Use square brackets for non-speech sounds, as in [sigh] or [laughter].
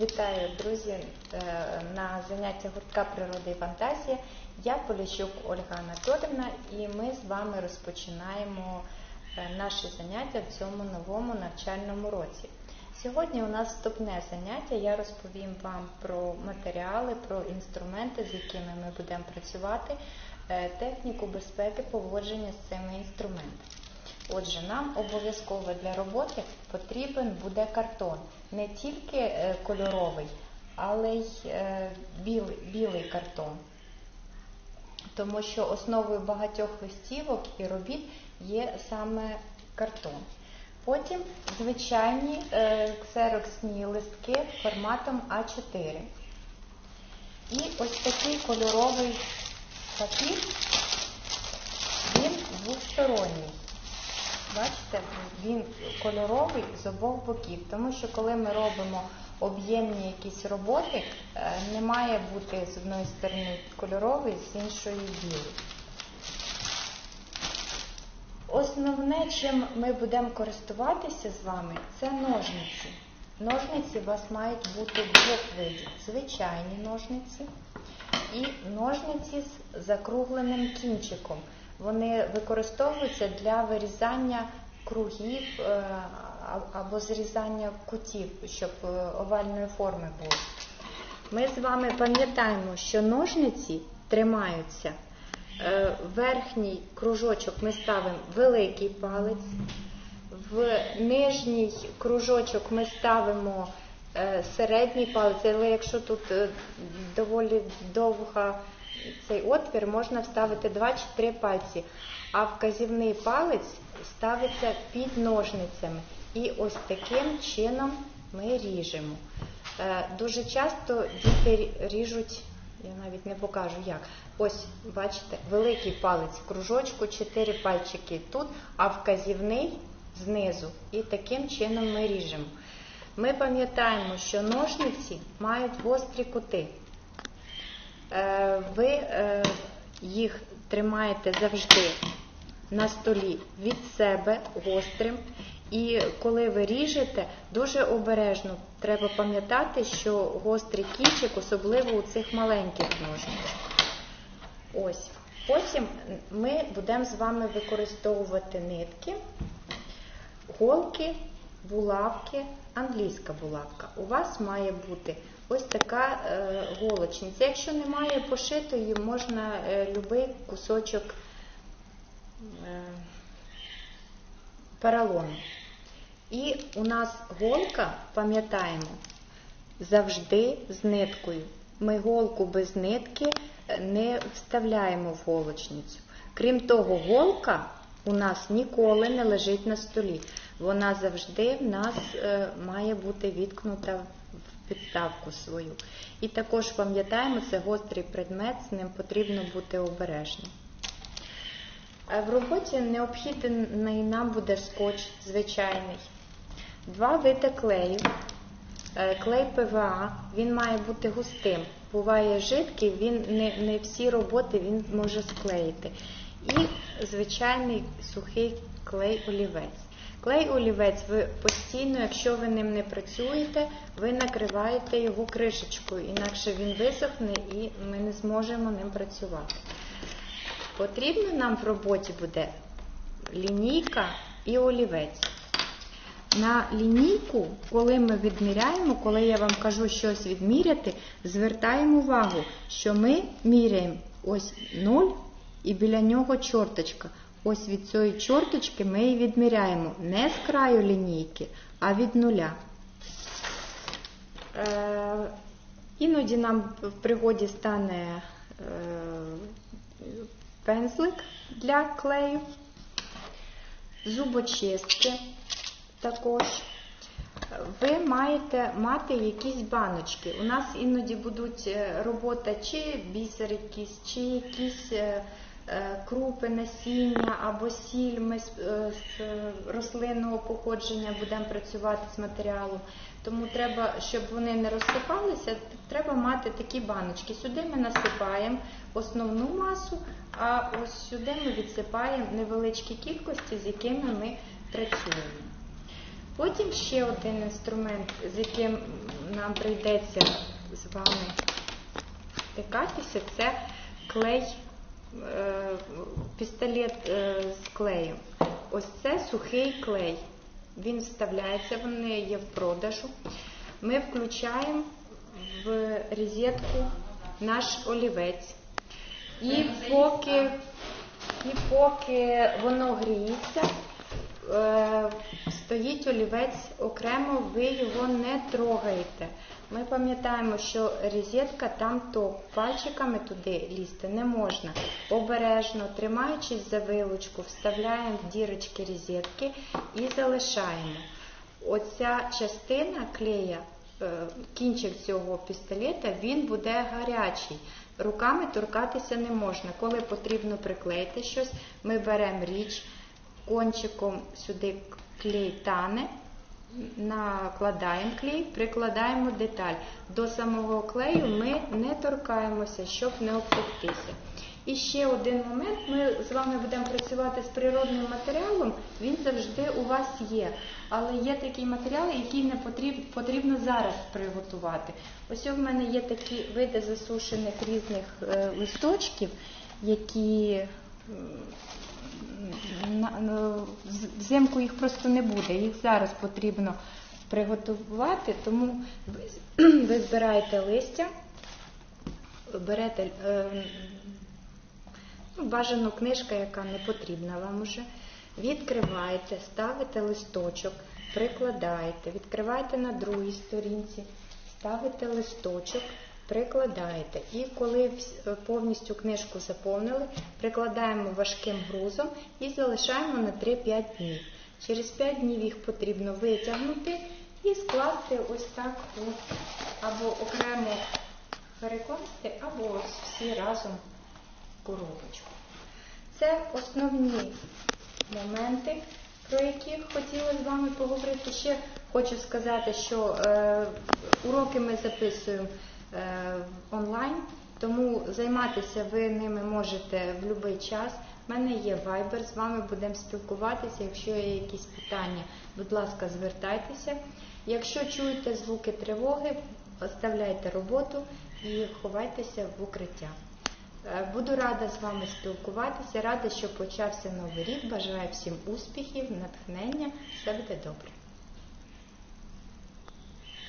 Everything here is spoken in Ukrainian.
Вітаю, друзі, е, на заняття гуртка природи і фантазія. Я Поліщук Ольга Анатолівна, і ми з вами розпочинаємо е, наше заняття в цьому новому навчальному році. Сьогодні у нас вступне заняття. Я розповім вам про матеріали, про інструменти, з якими ми будемо працювати, е, техніку безпеки поводження з цими інструментами. Отже, нам обов'язково для роботи потрібен буде картон. Не тільки е, кольоровий, але й е, білий, білий картон. Тому що основою багатьох листівок і робіт є саме картон. Потім звичайні е, ксероксні листки форматом А4. І ось такий кольоровий папір, він двосторонній. Бачите, він кольоровий з обох боків, тому що коли ми робимо об'ємні якісь роботи, е, не має бути з одної сторони кольоровий, з іншої білий. Основне, чим ми будемо користуватися з вами, це ножниці. Ножниці у вас мають бути двох видів: звичайні ножниці і ножниці з закругленим кінчиком. Вони використовуються для вирізання кругів е, або зрізання кутів, щоб е, овальної форми було. Ми з вами пам'ятаємо, що ножниці тримаються. Е, верхній кружочок ми ставимо великий палець, в нижній кружочок ми ставимо середній палець, але якщо тут доволі довга цей отвір можна вставити 2 чи 3 пальці, а вказівний палець ставиться під ножницями. І ось таким чином ми ріжемо. Е, дуже часто діти ріжуть, я навіть не покажу як. Ось, бачите, великий палець в кружочку, 4 пальчики тут, а вказівний знизу. І таким чином ми ріжемо. Ми пам'ятаємо, що ножниці мають гострі кути. Е, ви е, їх тримаєте завжди на столі від себе гострим. І коли ви ріжете, дуже обережно треба пам'ятати, що гострий кінчик, особливо у цих маленьких ножницях. Ось. Потім ми будемо з вами використовувати нитки, голки, булавки, англійська булавка. У вас має бути ось така е, голочниця. Якщо немає пошитої, можна е, будь-який кусочок е, поролону. І у нас голка, пам'ятаємо, завжди з ниткою. Ми голку без нитки не вставляємо в голочницю. Крім того, голка у нас ніколи не лежить на столі. Вона завжди в нас е, має бути відкнута в підставку свою. І також пам'ятаємо, це гострий предмет, з ним потрібно бути обережним. Е, в роботі необхідний нам буде скотч звичайний. Два види клею. Е, клей ПВА, він має бути густим. Буває жидкий, він не не всі роботи він може склеїти. І звичайний сухий клей олівець. Клей олівець ви постійно, якщо ви ним не працюєте, ви накриваєте його кришечкою, інакше він висохне і ми не зможемо ним працювати. Потрібно нам в роботі буде лінійка і олівець. На лінійку, коли ми відміряємо, коли я вам кажу щось відміряти, звертаємо увагу, що ми міряємо ось 0 і біля нього чорточка. Ось від цієї чорточки ми її відміряємо не з краю лінійки, а від нуля. Е, іноді нам в пригоді стане е, пензлик для клею, зубочистки також. Ви маєте мати якісь баночки. У нас іноді будуть е, робота чи бісер якийсь, чи якісь Е, крупи, насіння або сіль ми з е, рослинного походження будемо працювати з матеріалом. Тому треба, щоб вони не розсипалися, треба мати такі баночки. Сюди ми насипаємо основну масу, а ось сюди ми відсипаємо невеличкі кількості, з якими ми працюємо. Потім ще один інструмент, з яким нам прийдеться з вами стикатися, це клей, е, пістолет е, з клеєм. Ось це сухий клей. Він вставляється, вони є в продажу. Ми включаємо в розетку наш олівець. І поки, і поки воно гріється, е, стоїть олівець окремо, ви його не трогаєте. Ми пам'ятаємо, що розетка там топ, пальчиками туди лізти не можна. Обережно, тримаючись за вилочку, вставляємо в дірочки розетки і залишаємо. Оця частина клея, е, кінчик цього пістолета, він буде гарячий. Руками торкатися не можна. Коли потрібно приклеїти щось, ми беремо річ, кончиком сюди клей тане, накладаємо клей, прикладаємо деталь. До самого клею ми не торкаємося, щоб не обпектися. І ще один момент, ми з вами будемо працювати з природним матеріалом, він завжди у вас є. Але є такі матеріали, які не потрібно, потрібно зараз приготувати. Ось у мене є такі види засушених різних е, листочків, які взимку їх просто не буде. Їх зараз потрібно приготувати, тому ви, [clears throat] збираєте листя, берете е, ну, бажано книжка, яка не потрібна вам уже. Відкриваєте, ставите листочок, прикладаєте, відкриваєте на другій сторінці, ставите листочок, прикладаєте. І коли повністю книжку заповнили, прикладаємо важким грузом і залишаємо на 3-5 днів. Через 5 днів їх потрібно витягнути і скласти ось так або окремо перекласти, або ось всі разом в коробочку. Це основні моменти, про які хотіла з вами поговорити. Ще хочу сказати, що е, уроки ми записуємо е, онлайн, тому займатися ви ними можете в будь-який час. У мене є Viber, з вами будемо спілкуватися. Якщо є якісь питання, будь ласка, звертайтеся. Якщо чуєте звуки тривоги, оставляйте роботу і ховайтеся в укриття. Е, Буду рада з вами спілкуватися, рада, що почався новий рік. Бажаю всім успіхів, натхнення. Все буде добре.